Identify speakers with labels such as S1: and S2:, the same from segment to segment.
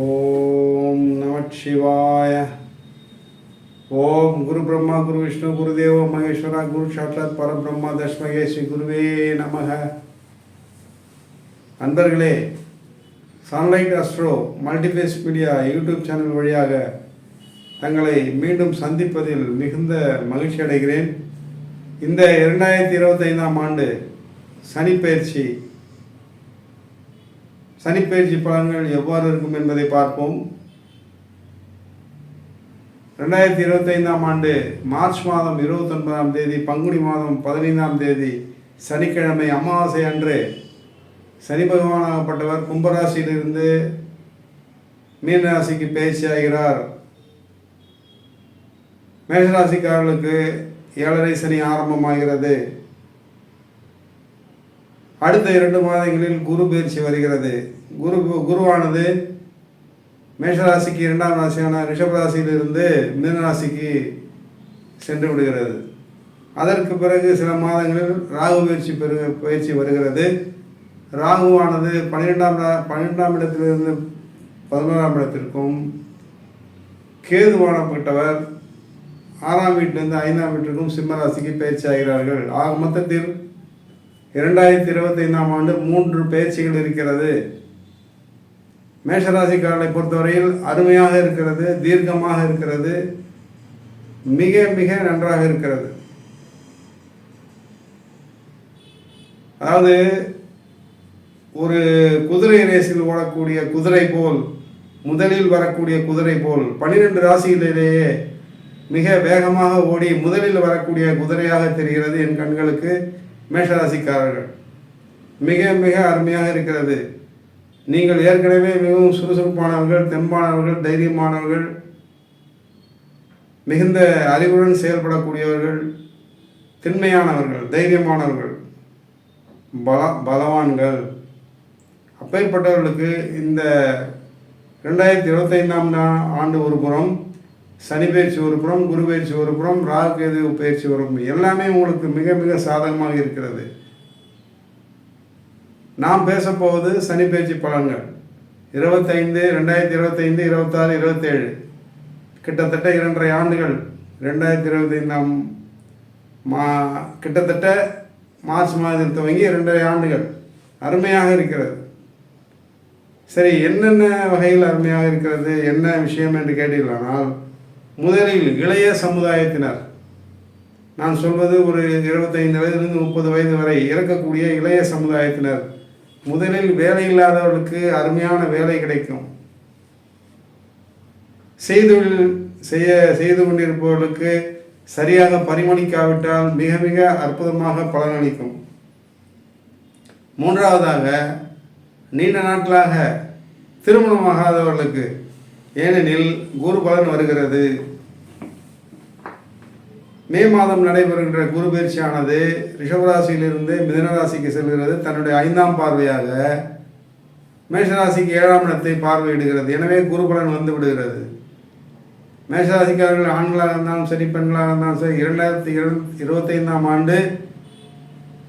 S1: ஓம் நமச்சிவாய ஓம் குரு பிரம்மா குரு விஷ்ணு குருதேவ மகேஸ்வரா குரு சாட்சாத் பரபிரம்மா தஸ்மகே ஸ்ரீ குருவே நமக. அன்பர்களே sunlight astro multiphase media YouTube channel வழியாக தங்களை மீண்டும் சந்திப்பதில் மிகுந்த மகிழ்ச்சி அடைகிறேன். இந்த இரண்டாயிரத்தி இருபத்தைந்தாம் ஆண்டு சனிப்பயிற்சி சனிப்பயிற்சி பலன்கள் எவ்வாறு இருக்கும் என்பதை பார்ப்போம். ரெண்டாயிரத்தி இருபத்தைந்தாம் ஆண்டு மார்ச் மாதம் இருபத்தொன்பதாம் தேதி பங்குனி மாதம் பதினைந்தாம் தேதி சனிக்கிழமை அமாவாசை அன்று சனி பகவானாகப்பட்டவர் கும்பராசியிலிருந்து மீனராசிக்கு பயிற்சி ஆகிறார். மேஷராசிக்காரர்களுக்கு ஏழரை சனி ஆரம்பமாகிறது. அடுத்த இரண்டு மாதங்களில் குரு பயிற்சி வருகிறது. குரு குருவானது மேஷராசிக்கு இரண்டாம் ராசியான ரிஷபராசியிலிருந்து மீனராசிக்கு சென்று விடுகிறது. அதற்கு பிறகு சில மாதங்களில் ராகு பயிற்சி பெரு பயிற்சி வருகிறது. ராகுவானது பன்னிரெண்டாம் பன்னிரெண்டாம் இடத்திலிருந்து பதினோராம் இடத்திற்கும் கேதுவானப்பட்டவர் ஆறாம் வீட்டிலிருந்து ஐந்தாம் வீட்டிற்கும் சிம்மராசிக்கு பயிற்சி ஆகிறார்கள். ஆக மொத்தத்தில் இரண்டாயிரத்தி இருபத்தைந்தாம் ஆண்டு மூன்று பேச்சுகள் இருக்கிறது. மேஷராசிக்காரனை பொறுத்தவரையில் அருமையாக இருக்கிறது தீர்க்கமாக இருக்கிறது மிக மிக நன்றாக இருக்கிறது. அதாவது ஒரு குதிரை ரேஸில் ஓடக்கூடிய குதிரை போல் முதலில் வரக்கூடிய குதிரை போல் பன்னிரெண்டு ராசிகளிலேயே மிக வேகமாக ஓடி முதலில் வரக்கூடிய குதிரையாக தெரிகிறது என் கண்களுக்கு. மேஷராசிக்காரர்கள் மிக மிக அருமையாக இருக்கிறது. நீங்கள் ஏற்கனவே மிகவும் சுறுசுறுப்பானவர்கள் தெம்பானவர்கள் தைரியமானவர்கள் மிகுந்த அறிவுடன் செயல்படக்கூடியவர்கள் திண்மையானவர்கள் தைரியமானவர்கள் பல பலவான்கள். அப்பேற்பட்டவர்களுக்கு இந்த ரெண்டாயிரத்தி இருபத்தைந்தாம் நா- ஆண்டு ஒரு புறம் சனி பயிற்சி ஒரு புறம் குரு பயிற்சி ஒரு புறம் ராகு கேது பயிற்சி ஒரு எல்லாமே உங்களுக்கு மிக மிக சாதகமாக இருக்கிறது. நாம் பேசப்போவது சனி பயிற்சி பலன்கள். இருபத்தைந்து ரெண்டாயிரத்தி இருபத்தைந்து இருபத்தாறு இருபத்தேழு. கிட்டத்தட்ட இரண்டரை ஆண்டுகள். ரெண்டாயிரத்தி இருபத்தைந்தாம் மா கிட்டத்தட்ட மார்ச் மாதத்தில் துவங்கி இரண்டரை ஆண்டுகள். அருமையாக இருக்கிறது. சரி என்னென்ன வகையில் அருமையாக இருக்கிறது? என்ன விஷயம் என்று கேட்டீர்களானால் முதலில் இளைய சமுதாயத்தினர். நான் சொல்வது ஒரு இருபத்தைந்து வயதிலிருந்து முப்பது வயது வரை இறக்கக்கூடிய இளைய சமுதாயத்தினர். முதலில் வேலை இல்லாதவர்களுக்கு அருமையான வேலை கிடைக்கும். செய்தொழில் செய்ய செய்து கொண்டிருப்பவர்களுக்கு சரியாக பரிமளிக்காவிட்டால் மிக மிக அற்புதமாக பலனளிக்கும். மூன்றாவதாக நீண்ட நாட்களாக திருமணமாகாதவர்களுக்கு ஏனெனில் குரு பலன் வருகிறது. மே மாதம் நடைபெறுகின்ற குரு பயிற்சியானது ரிஷபராசியிலிருந்து மிதனராசிக்கு செல்கிறது. தன்னுடைய ஐந்தாம் பார்வையாக மேஷராசிக்கு ஏழாம் இடத்தை பார்வையிடுகிறது. எனவே குரு பலன் வந்து விடுகிறது. மேஷராசிக்காரர்கள் ஆண்களாக இருந்தாலும் சரி பெண்களாக இருந்தாலும் சரி இரண்டாயிரத்தி இரு இருபத்தைந்தாம் ஆண்டு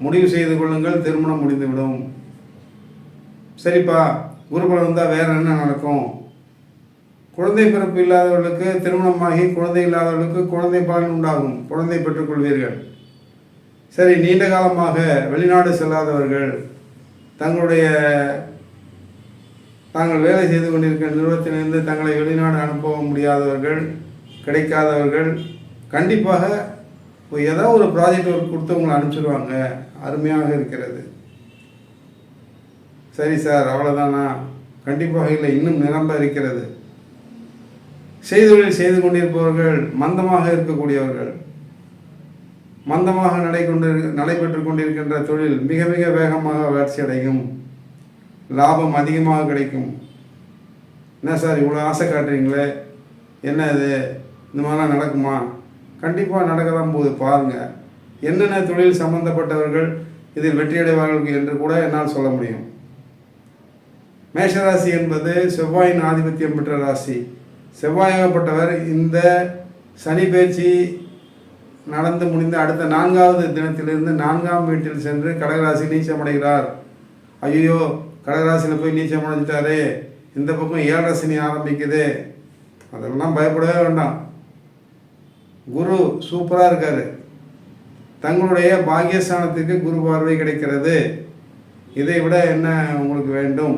S1: முடிவு செய்து கொள்ளுங்கள் திருமணம் முடிந்துவிடும். சரிப்பா குருபலம் வந்தால் வேற என்ன நடக்கும்? குழந்தை பிறப்பு இல்லாதவர்களுக்கு திருமணமாகி குழந்தை இல்லாதவர்களுக்கு குழந்தை பலன் உண்டாகும். குழந்தை பெற்றுக்கொள்வீர்கள். சரி நீண்ட காலமாக வெளிநாடு செல்லாதவர்கள் தங்களுடைய தாங்கள் வேலை செய்து கொண்டிருக்கிற நிறுவனத்திலிருந்து தங்களை வெளிநாடு அனுப்ப முடியாதவர்கள் கிடைக்காதவர்கள் கண்டிப்பாக இப்போ ஏதோ ஒரு ப்ராஜெக்ட் ஒர்க் கொடுத்து உங்களை அனுப்பிச்சிடுவாங்க அருமையாக இருக்கிறது. சரி சார் அவ்வளோதானா கண்டிப்பாக இல்லை இன்னும் நிரம்ப இருக்கிறது. செய்தொழில் செய்து கொண்டிருப்பவர்கள் மந்தமாக இருக்கக்கூடியவர்கள். மந்தமாக நடைகொண்டு நடைபெற்று கொண்டிருக்கின்ற தொழில் மிக மிக வேகமாக வளர்ச்சி அடையும். லாபம் அதிகமாக கிடைக்கும். என்ன சார் இவ்வளோ ஆசை காட்டுறீங்களே? என்ன இது? இந்த மாதிரிலாம் நடக்குமா? கண்டிப்பாக நடக்க தான் பாருங்கள் என்னென்ன தொழில் சம்பந்தப்பட்டவர்கள் இதில் வெற்றியடைவார்கள் என்று கூட என்னால் சொல்ல முடியும். மேஷராசி என்பது செவ்வாயின் ஆதிபத்தியம் பெற்ற ராசி. செவ்வாயாகப்பட்டவர் இந்த சனி பயிற்சி நடந்து முடிந்த அடுத்த நான்காவது தினத்திலிருந்து நான்காம் வீட்டில் சென்று கடகராசி நீச்சமடைகிறார். ஐயோ கடகராசியில் போய் நீச்சம் அடைஞ்சிட்டாரே இந்த பக்கம் ஏழரை சனி ஆரம்பிக்குது. அதெல்லாம் பயப்படவே வேண்டாம். குரு சூப்பராக இருக்கார். தங்களுடைய பாகியஸ்தானத்துக்கு குரு பார்வை கிடைக்கிறது. இதை விட என்ன உங்களுக்கு வேண்டும்?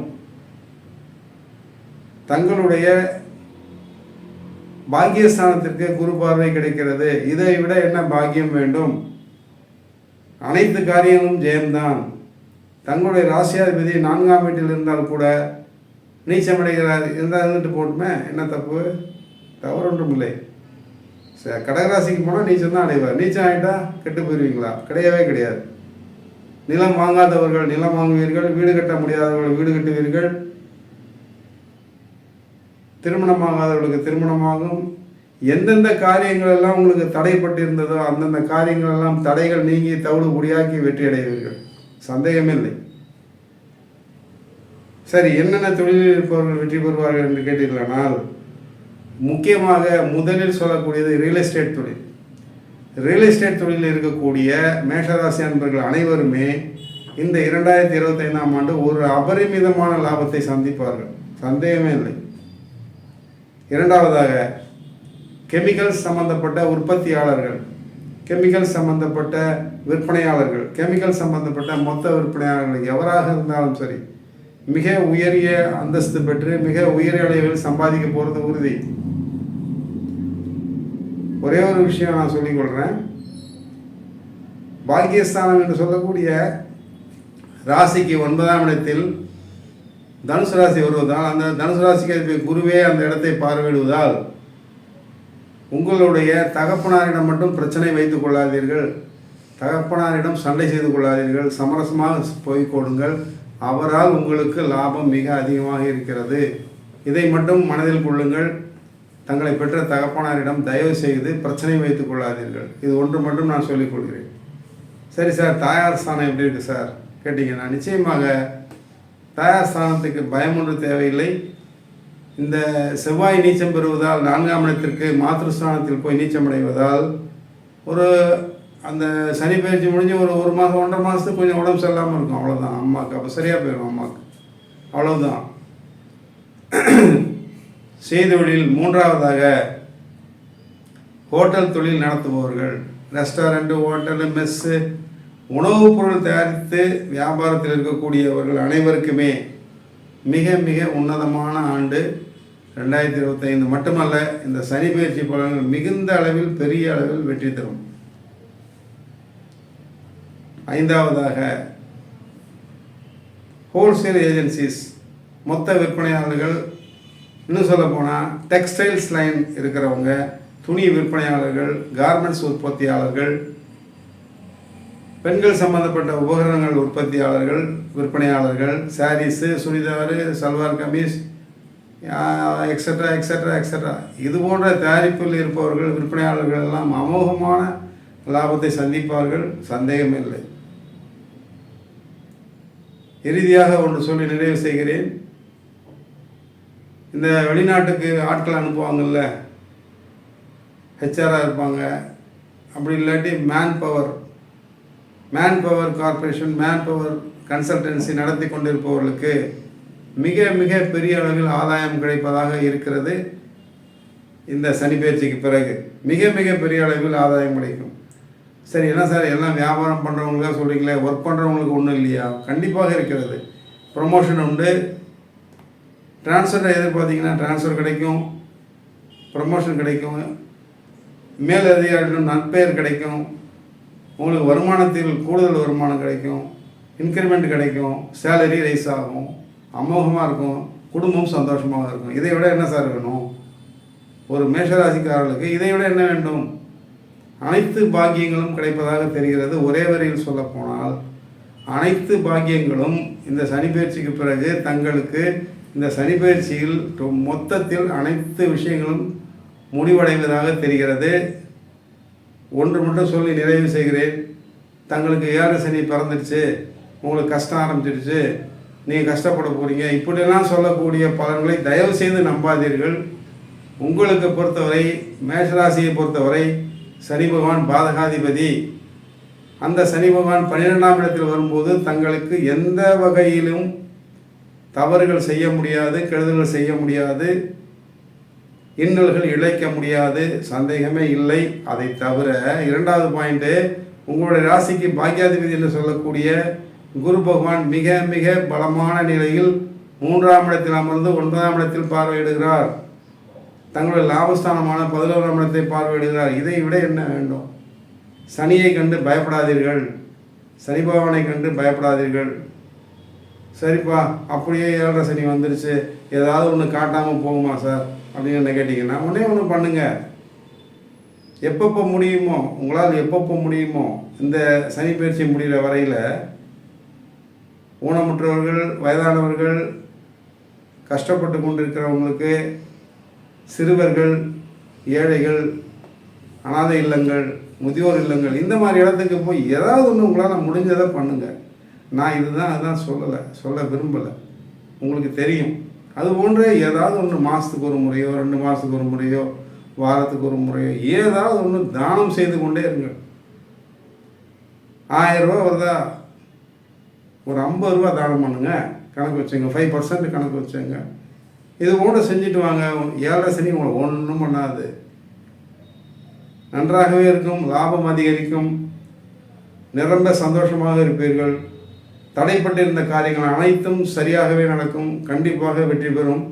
S1: தங்களுடைய பாக்கியஸ்தானத்திற்கு குரு பார்வை கிடைக்கிறது. இதை விட என்ன பாக்கியம் வேண்டும்? அனைத்து காரியங்களும் ஜெயம்தான். தங்களுடைய ராசியாதிபதி நான்காம் வீட்டில் இருந்தால் கூட நீச்சமடைகிறார். இருந்தால் இருந்துட்டு போட்டுமே என்ன தப்பு? தவறு ஒன்றும் இல்லை ச- கடகராசிக்கு போனால் நீச்சம் தான் அடைவார். நீச்சம் ஆகிட்டா கெட்டு போயிடுவீங்களா கிடையவே கிடையாது. நிலம் வாங்காதவர்கள் நிலம் வாங்குவீர்கள். வீடு கட்ட முடியாதவர்கள் வீடு கட்டுவீர்கள். திருமணமாகாதவர்களுக்கு திருமணமாகும். எந்தெந்த காரியங்கள் எல்லாம் உங்களுக்கு தடைப்பட்டு இருந்ததோ அந்தந்த காரியங்கள் எல்லாம் தடைகள் நீங்கி தவிடு குடியாக்கி வெற்றி அடைவீர்கள் சந்தேகமே இல்லை சரி என்னென்ன தொழிலில் இருப்பவர்கள் வெற்றி பெறுவார்கள் என்று கேட்டீர்களானால் முக்கியமாக முதலில் சொல்லக்கூடியது ரியல் எஸ்டேட் தொழில். ரியல் எஸ்டேட் தொழிலில் இருக்கக்கூடிய மேஷராசி அன்பர்கள் அனைவருமே இந்த இரண்டாயிரத்தி இருபத்தைந்தாம் ஆண்டு ஒரு அபரிமிதமான லாபத்தை சந்திப்பார்கள். சந்தேகமே இல்லை. இரண்டாவதாக கெமிக்கல்ஸ் சம்பந்தப்பட்ட உற்பத்தியாளர்கள். கெமிக்கல் சம்பந்தப்பட்ட விற்பனையாளர்கள். கெமிக்கல் சம்பந்தப்பட்ட மொத்த விற்பனையாளர்கள் எவராக இருந்தாலும் சரி மிக உயரிய அந்தஸ்து பெற்று மிக உயரிய அளவில் சம்பாதிக்க போகிறது உறுதி. ஒரே ஒரு விஷயம் நான் சொல்லிக் கொள்கிறேன் பாக்கியஸ்தானம் என்று சொல்லக்கூடிய ராசிக்கு ஒன்பதாம் இடத்தில் தனுசு ராசி வருவதால் அந்த தனுசு ராசிக்கு குருவே அந்த இடத்தை பார்வையிடுவதால் உங்களுடைய தகப்பனாரிடம் மட்டும் பிரச்சனை வைத்துக் கொள்ளாதீர்கள். தகப்பனாரிடம் சண்டை செய்து கொள்ளாதீர்கள். சமரசமாக போய் கொடுங்கள் அவரால் உங்களுக்கு லாபம் மிக அதிகமாக இருக்கிறது. இதை மட்டும் மனதில் கொள்ளுங்கள். தங்களை பெற்ற தகப்பனாரிடம் தயவு செய்து பிரச்சனை வைத்துக் கொள்ளாதீர்கள். இது ஒன்று மட்டும் நான் சொல்லிக் கொள்கிறேன். சரி சார் தாயார் ஸ்தானம் எப்படி இருக்கு சார்? கேட்டிங்கன்னா நிச்சயமாக தாயார் ஸ்தானத்துக்கு பயம் ஒன்று தேவையில்லை. இந்த செவ்வாய் நீச்சம் பெறுவதால் நான்காம் இடத்திற்கு மாத்திருஸ்தானத்தில் போய் நீச்சம் அடைவதால் ஒரு அந்த சனி பயிற்சி முடிஞ்சு ஒரு ஒரு மாதம் ஒன்றரை மாதத்துக்கு கொஞ்சம் உடம்பு சரியில்லாமல் இருக்கும். அவ்வளோதான் அம்மாவுக்கு அப்போ சரியாக போயிடும் அம்மாவுக்கு அவ்வளோதான் செய்தொழில் மூன்றாவதாக ஹோட்டல் தொழில் நடத்துபவர்கள். ரெஸ்டாரண்ட்டு ஹோட்டலு மெஸ்ஸு உணவுப் பொருள் தயாரித்து வியாபாரத்தில் இருக்கக்கூடியவர்கள் அனைவருக்குமே மிக மிக உன்னதமான ஆண்டு ரெண்டாயிரத்தி இருபத்தைந்து மட்டுமல்ல இந்த சனி பயிற்சி பலன்கள் மிகுந்த அளவில் பெரிய அளவில் வெற்றி தரும். ஐந்தாவதாக ஹோல்சேல் ஏஜென்சிஸ் மொத்த விற்பனையாளர்கள் இன்னும் சொல்லப்போனால் டெக்ஸ்டைல்ஸ் லைன் இருக்கிறவங்க துணி விற்பனையாளர்கள் கார்மெண்ட்ஸ் உற்பத்தியாளர்கள் பெண்கள் சம்பந்தப்பட்ட உபகரணங்கள் உற்பத்தியாளர்கள் விற்பனையாளர்கள் sarees chudidar salwar kameez extra extra extra இது போன்ற தயாரிப்பில் இருப்பவர்கள் விற்பனையாளர்கள் எல்லாம் அமோகமான லாபத்தை சந்திப்பார்கள். சந்தேகமில்லை இறுதியாக ஒன்று சொல்லி நிறைவு செய்கிறேன். இந்த வெளிநாட்டுக்கு ஆட்கள் அனுப்புவாங்கள்ல ஹெச்ஆராக இருப்பாங்க. அப்படி இல்லாட்டி man power man power corporation man power consultancy நடத்தி கொண்டிருப்பவர்களுக்கு மிக மிக பெரிய அளவில் ஆதாயம் கிடைப்பதாக இருக்கிறது. இந்த சனி பயிற்சிக்கு பிறகு மிக மிக பெரிய அளவில் ஆதாயம் கிடைக்கும். சரி என்ன சார் எல்லாம் வியாபாரம் பண்ணுறவங்களுக்காக சொல்கிறீங்களே ஒர்க் பண்ணுறவங்களுக்கு ஒன்றும் இல்லையா? கண்டிப்பாக இருக்கிறது. ப்ரொமோஷன் உண்டு. ட்ரான்ஸ்ஃபர் எதிர்பார்த்தீங்கன்னா ட்ரான்ஸ்ஃபர் கிடைக்கும். ப்ரொமோஷன் கிடைக்கும். மேல் அதிகாரிகளிடம் நற்பெயர் கிடைக்கும். உங்களுக்கு வருமானத்தில் கூடுதல் வருமானம் கிடைக்கும் இன்க்ரிமெண்ட் கிடைக்கும் சேலரி ரைஸ் ஆகும் அமோகமாக இருக்கும் குடும்பம் சந்தோஷமாக இருக்கும். இதை விட என்ன சார் வேணும்? ஒரு மேஷராசிக்காரர்களுக்கு இதை விட என்ன வேண்டும்? அனைத்து பாக்கியங்களும் கிடைப்பதாக தெரிகிறது. ஒரே வரியில் சொல்லப்போனால் அனைத்து பாக்கியங்களும் இந்த சனிப்பயிற்சிக்கு பிறகு தங்களுக்கு இந்த சனிப்பயிற்சியில் ரொ- மொத்தத்தில் அனைத்து விஷயங்களும் முடிவடைவதாக தெரிகிறது. ஒன்று மட்டும் சொல்லி நிறைவு செய்கிறேன். தங்களுக்கு ஏழரை சனி பிறந்துடுச்சு. உங்களுக்கு கஷ்டம் ஆரம்பிச்சிடுச்சு. நீங்கள் கஷ்டப்பட போகிறீங்க இப்படியெல்லாம் சொல்லக்கூடிய பலன்களை தயவு செய்து நம்பாதீர்கள். உங்களுக்கு பொறுத்தவரை மேஷராசியை பொறுத்தவரை சனி பகவான் பாதகாதிபதி. அந்த சனி பகவான் பன்னிரெண்டாம் இடத்தில் வரும்போது தங்களுக்கு எந்த வகையிலும் தவறுகள் செய்ய முடியாது கெடுதல்கள் செய்ய முடியாது. இன்னல்கள் இழைக்க முடியாது சந்தேகமே இல்லை. அதை தவிர இரண்டாவது பாயிண்ட்டு உங்களுடைய ராசிக்கு பாக்கியாதிபதி என்று சொல்லக்கூடிய குரு பகவான் மிக மிக பலமான நிலையில் மூன்றாம் இடத்தில் அமர்ந்து ஒன்பதாம் இடத்தில் பார்வையிடுகிறார். தங்களுடைய லாபஸ்தானமான பதினோராம் இடத்தை பார்வையிடுகிறார். இதை விட என்ன வேண்டும்? சனியை கண்டு பயப்படாதீர்கள். சனி பகவானை கண்டு பயப்படாதீர்கள். சரிப்பா அப்படியே ஏழரை சனி வந்துருச்சு. ஏதாவது ஒன்று காட்டாமல் போகுமா சார்? அப்படின்னு என்ன கேட்டிங்கன்னா ஒன்றே ஒன்று பண்ணுங்கள் எப்பப்போ முடியுமோ உங்களால் எப்பப்போ முடியுமோ இந்த சனி பயிற்சி முடிகிற வரையில் ஊனமுற்றவர்கள் வயதானவர்கள் கஷ்டப்பட்டு கொண்டிருக்கிறவங்களுக்கு சிறுவர்கள் ஏழைகள் அனாதை இல்லங்கள் முதியோர் இல்லங்கள் இந்த மாதிரி இடத்துக்கு போய் ஏதாவது ஒன்று உங்களால் முடிஞ்சதை பண்ணுங்கள் நான் இதுதான் அதான் சொல்லலை சொல்ல விரும்பலை. உங்களுக்கு தெரியும். அது போன்ற ஏதாவது ஒன்று மாதத்துக்கு ஒரு முறையோ ரெண்டு மாதத்துக்கு ஒரு முறையோ வாரத்துக்கு ஒரு முறையோ ஏதாவது ஒன்று தானம் செய்து கொண்டே இருங்கள். ஆயிரரூபா வருதா? ஒரு ஐம்பது ரூபா தானம் பண்ணுங்க. கணக்கு வச்சுங்க. ஃபைவ் பர்சன்ட் கணக்கு வச்சுங்க. இது கூட செஞ்சுட்டு வாங்க. ஏழரை சனி உங்களை ஒன்றும் பண்ணாது. நன்றாகவே இருக்கும். லாபம் அதிகரிக்கும். நிரம்ப சந்தோஷமாக இருப்பீர்கள். தடைப்பட்டிருந்த காரியங்கள் அனைத்தும் சரியாகவே நடக்கும். கண்டிப்பாக வெற்றி பெறும்.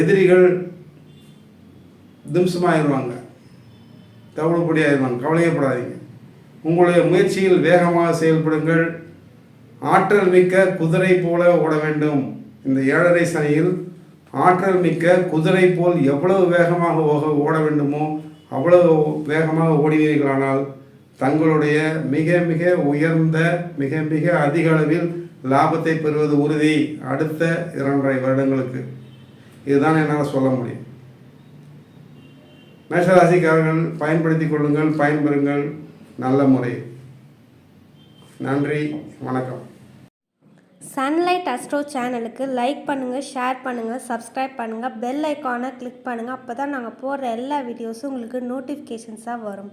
S1: எதிரிகள் திம்சமாயிருவாங்க. தவிடுபடி கவலையப்படாதீங்க. உங்களுடைய முயற்சியில் வேகமாக செயல்படுங்கள். ஆற்றல் மிக்க குதிரை போல ஓட வேண்டும். இந்த ஏழரை சனியில் ஆற்றல் மிக்க குதிரை போல் எவ்வளவு வேகமாக ஓக ஓட வேண்டுமோ அவ்வளவு வேகமாக ஓடினீர்களானால் தங்களுடைய மிக மிக உயர்ந்த மிக மிக அதிக அளவில் லாபத்தை பெறுவது உறுதி. அடுத்த இரண்டரை வருடங்களுக்கு. இதுதான் என்னால் சொல்ல முடியும். மேஷராசிக்காரர்கள் பயன்படுத்திக் கொள்ளுங்கள் பயன்பெறுங்கள். நல்ல முறை. நன்றி வணக்கம்.
S2: சன்லைட் அஸ்ட்ரோ சேனலுக்கு லைக் பண்ணுங்கள் ஷேர் பண்ணுங்கள் சப்ஸ்கிரைப் பண்ணுங்கள் பெல் ஐக்கானை கிளிக் பண்ணுங்கள் அப்போ தான் நாங்கள் போடுற எல்லா வீடியோஸும் உங்களுக்கு நோட்டிஃபிகேஷன்ஸாக வரும்.